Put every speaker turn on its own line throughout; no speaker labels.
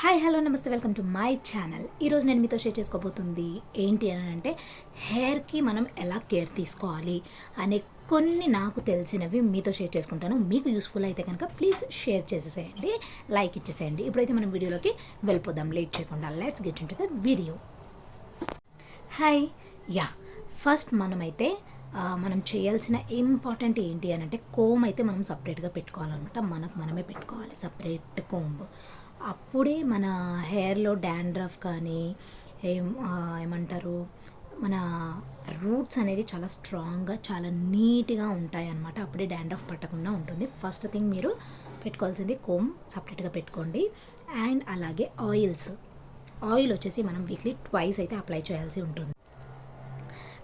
Hi hello నమస్తే welcome to my channel ఈరోజు నేను మీతో షేర్ చేసుకోబోతుంది ఏంటి అని అంటే హెయిర్కి మనం ఎలా కేర్ తీసుకోవాలి అనే కొన్ని నాకు తెలిసినవి మీతో షేర్ చేసుకుంటాను. మీకు యూస్ఫుల్ అయితే కనుక ప్లీజ్ షేర్ చేసేసేయండి లైక్ ఇచ్చేసేయండి. ఇప్పుడైతే మనం వీడియోలోకి వెళ్ళిపోదాం. లేట్ చేయకుండా let's get into the video hi ya first మనమైతే మనం చేయాల్సిన ఇంపార్టెంట్ ఏంటి అని అంటే కోమ్ అయితే మనం సపరేట్గా పెట్టుకోవాలన్నమాట. మనకు మనమే పెట్టుకోవాలి. సపరేట్ కోంబ్ అప్పుడే మన హెయిర్లో డాండ్రఫ్ కానీ ఏం ఏమంటారు మన రూట్స్ అనేది చాలా స్ట్రాంగ్గా చాలా నీట్గా ఉంటాయి అన్నమాట అప్పుడే డాండ్రఫ్ పట్టకుండా ఉంటుంది. ఫస్ట్ థింగ్ మీరు పెట్టుకోవాల్సింది కోమ్ సపరేట్గా పెట్టుకోండి. అండ్ అలాగే ఆయిల్స్. ఆయిల్ వచ్చేసి మనం వీక్లీ ట్వైస్ అయితే అప్లై చేయాల్సి ఉంటుంది.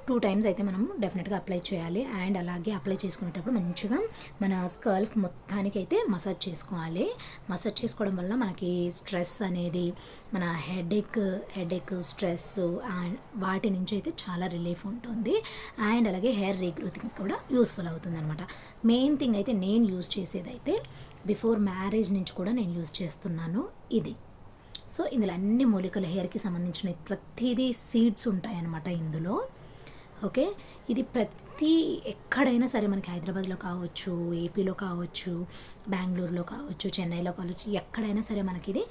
టూ టైమ్స్ అయితే మనం డెఫినెట్గా అప్లై చేయాలి. అండ్ అలాగే అప్లై చేసుకునేటప్పుడు మంచిగా మన స్కల్ఫ్ మొత్తానికి అయితే మసాజ్ చేసుకోవాలి. మసాజ్ చేసుకోవడం వల్ల మనకి స్ట్రెస్ అనేది మన హెడేక్ హెడేక్ స్ట్రెస్ అండ్ వాటి నుంచి అయితే చాలా రిలీఫ్ ఉంటుంది. అండ్ అలాగే హెయిర్ రీగ్రోత్కి కూడా యూస్ఫుల్ అవుతుంది అనమాట మెయిన్ థింగ్ అయితే నేను యూజ్ చేసేదైతే బిఫోర్ మ్యారేజ్ నుంచి కూడా నేను యూజ్ చేస్తున్నాను ఇది. సో ఇందులో అన్ని మూలికలు హెయిర్కి సంబంధించిన ప్రతిదీ సీడ్స్ ఉంటాయన్నమాట ఇందులో. ఓకే? ఇది ప్రతి ఎక్కడైనా సరే మనకి హైదరాబాద్లో కావచ్చు ఏపీలో కావచ్చు బెంగళూరులో కావచ్చు చెన్నైలో కావచ్చు ఎక్కడైనా సరే మనకి ఇది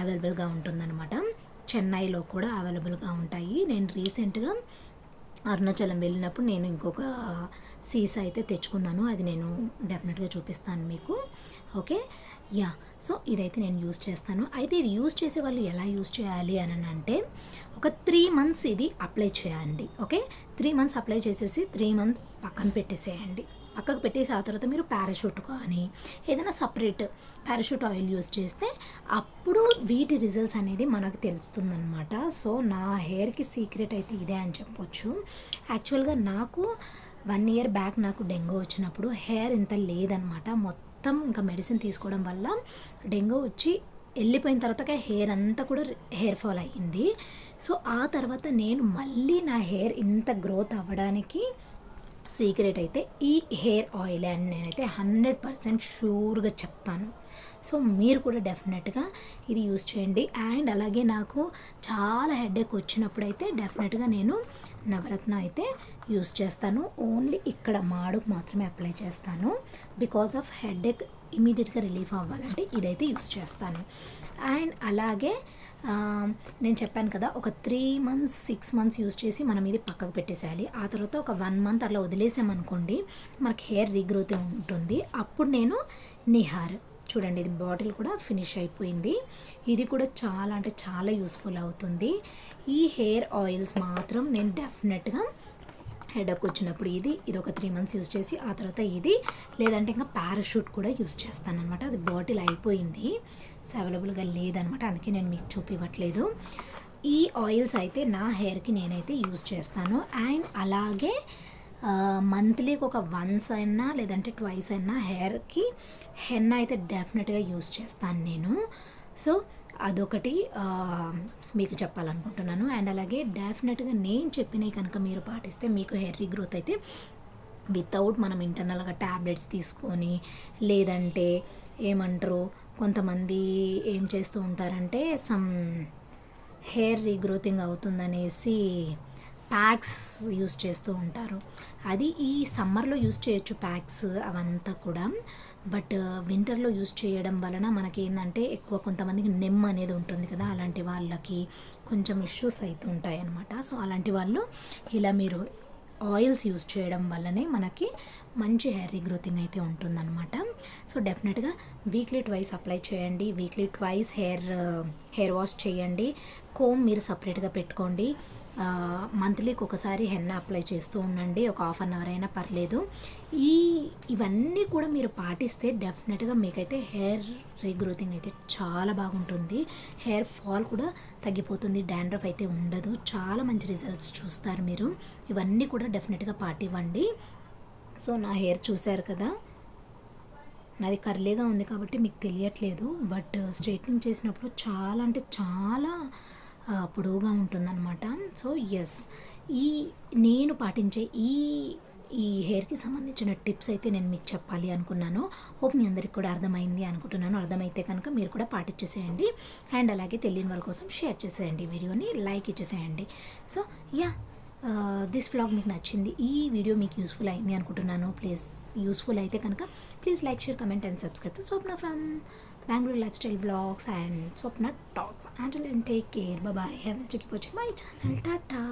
అవైలబుల్గా ఉంటుందన్నమాట. చెన్నైలో కూడా అవైలబుల్గా ఉంటాయి. నేను రీసెంట్గా అరుణాచలం వెళ్ళినప్పుడు నేను ఇంకొక సీసా అయితే తెచ్చుకున్నాను. అది నేను డెఫినెట్గా చూపిస్తాను మీకు. ఓకే? యా. సో ఇదైతే నేను యూస్ చేస్తాను. అయితే ఇది యూస్ చేసే వాళ్ళు ఎలా యూస్ చేయాలి అని అంటే ఒక త్రీ మంత్స్ ఇది అప్లై చేయండి. ఓకే? త్రీ మంత్స్ అప్లై చేసేసి త్రీ మంత్ పక్కన పెట్టేసేయండి. పక్కకు పెట్టేసి ఆ తర్వాత మీరు పారాషూట్ కానీ ఏదైనా సపరేట్ పారాషూట్ ఆయిల్ యూస్ చేస్తే అప్పుడు వీటి రిజల్ట్స్ అనేది మనకు తెలుస్తుందనమాట సో నా హెయిర్కి సీక్రెట్ అయితే ఇదే అని చెప్పొచ్చు. యాక్చువల్గా నాకు వన్ ఇయర్ బ్యాక్ నాకు డెంగ్యూ వచ్చినప్పుడు హెయిర్ ఇంత లేదనమాట మొత్తం ఇంకా మెడిసిన్ తీసుకోవడం వల్ల డెంగ్యూ వచ్చి వెళ్ళిపోయిన తర్వాత హెయిర్ అంతా కూడా హెయిర్ ఫాల్ అయ్యింది. సో ఆ తర్వాత నేను మళ్ళీ నా హెయిర్ ఇంత గ్రోత్ అవ్వడానికి సీక్రెట్ అయితే ఈ హెయిర్ ఆయిల్ అని నేనైతే హండ్రెడ్ పర్సెంట్ షూర్గా చెప్తాను. సో మీరు కూడా డెఫినెట్గా ఇది యూస్ చేయండి. అండ్ అలాగే నాకు చాలా హెడేక్ వచ్చినప్పుడు అయితే డెఫినెట్గా నేను నవరత్న అయితే యూస్ చేస్తాను. ఓన్లీ ఇక్కడ మాడుకు మాత్రమే అప్లై చేస్తాను. బికాస్ ఆఫ్ హెడేక్ ఇమీడియట్గా రిలీఫ్ అవ్వాలంటే ఇదైతే యూస్ చేస్తాను. అండ్ అలాగే నేను చెప్పాను కదా ఒక three months six months use చేసి మనం ఇది పక్కకు పెట్టేసేయాలి. ఆ తర్వాత ఒక వన్ మంత్ అలా వదిలేసామనుకోండి మనకి హెయిర్ రీగ్రోత్ ఉంటుంది. అప్పుడు నేను నిహార్ చూడండి ఇది బాటిల్ కూడా ఫినిష్ అయిపోయింది. ఇది కూడా చాలా అంటే చాలా యూస్ఫుల్ అవుతుంది. ఈ హెయిర్ ఆయిల్స్ మాత్రం నేను డెఫినెట్గా హెడక్ వచ్చినప్పుడు ఇది ఇది ఒక త్రీ మంత్స్ యూస్ చేసి ఆ తర్వాత ఇది. లేదంటే ఇంకా పారాషూట్ కూడా యూస్ చేస్తాను అనమాట అది బాటిల్ అయిపోయింది. సో అవైలబుల్గా లేదనమాట అందుకే నేను మీకు చూపివ్వట్లేదు. ఈ ఆయిల్స్ అయితే నా హెయిర్కి నేనైతే యూస్ చేస్తాను. అండ్ అలాగే మంత్లీకి ఒక వన్స్ అయినా లేదంటే ట్వైస్ అయినా హెయిర్కి హెన్ అయితే డెఫినెట్గా యూస్ చేస్తాను నేను. సో అదొకటి మీకు చెప్పాలనుకుంటున్నాను. అండ్ అలాగే డెఫినెట్గా నేను చెప్పినవి కనుక మీరు పాటిస్తే మీకు హెయిర్ రీగ్రోత్ అయితే వితౌట్ మనం ఇంటర్నల్గా ట్యాబ్లెట్స్ తీసుకొని లేదంటే ఏమంటారు కొంతమంది ఏం చేస్తూ ఉంటారంటే సమ్ హెయిర్ రీగ్రోతింగ్ అవుతుందనేసి ప్యాక్స్ యూస్ చేస్తూ ఉంటారు. అది ఈ సమ్మర్లో యూస్ చేయొచ్చు ప్యాక్స్ అవంతా కూడా. బట్ వింటర్లో యూస్ చేయడం వలన మనకి ఏంటంటే ఎక్కువ కొంతమందికి నెమ్ అనేది ఉంటుంది కదా అలాంటి వాళ్ళకి కొంచెం ఇష్యూస్ అవుతూ ఉంటాయి అన్నమాట సో అలాంటి వాళ్ళు ఇలా మీరు ఆయిల్స్ యూస్ చేయడం వల్లనే మనకి మంచి హెయిర్ రీగ్రోతింగ్ అయితే ఉంటుందన్నమాట. సో డెఫినెట్గా వీక్లీ ట్వైస్ అప్లై చేయండి. Weekly twice hair hair wash చేయండి. కోమ్ మీరు సపరేట్గా పెట్టుకోండి. మంత్లీకి ఒకసారి హెన్న అప్లై చేస్తూ ఉండండి ఒక హాఫ్ అన్ అవర్ అయినా పర్లేదు. ఈ ఇవన్నీ కూడా మీరు పాటిస్తే డెఫినెట్గా మీకైతే హెయిర్ రీగ్రోతింగ్ అయితే చాలా బాగుంటుంది. హెయిర్ ఫాల్ కూడా తగ్గిపోతుంది డాండ్రఫ్ అయితే ఉండదు. చాలా మంచి రిజల్ట్స్ చూస్తారు మీరు. ఇవన్నీ కూడా డెఫినెట్గా పాటివ్వండి. సో నా హెయిర్ చూశారు కదా? నాది కర్లీగా ఉంది కాబట్టి మీకు తెలియట్లేదు. బట్ స్ట్రైట్నింగ్ చేసినప్పుడు చాలా అంటే చాలా పొడవుగా ఉంటుందన్నమాట. సో ఎస్ ఈ నేను పాటించే ఈ ఈ హెయిర్కి సంబంధించిన టిప్స్ అయితే నేను మీకు చెప్పాలి అనుకున్నాను. హోప్ మీ అందరికి కూడా అర్థమైంది అనుకుంటున్నాను. అర్థమైతే కనుక మీరు కూడా పాటించేసేయండి అండ్ అలాగే తెలియని వాళ్ళ కోసం షేర్ చేసేయండి వీడియోని లైక్ ఇచ్చేసేయండి. సో యా దిస్ వ్లాగ్ మీకు నచ్చింది ఈ వీడియో మీకు యూస్ఫుల్ అయింది అనుకుంటున్నాను. ప్లీజ్ యూస్ఫుల్ అయితే కనుక please like share comment and subscribe to Swapna from Bengaluru lifestyle blogs and Swapna talks and take care bye have to keep watching my channel Tata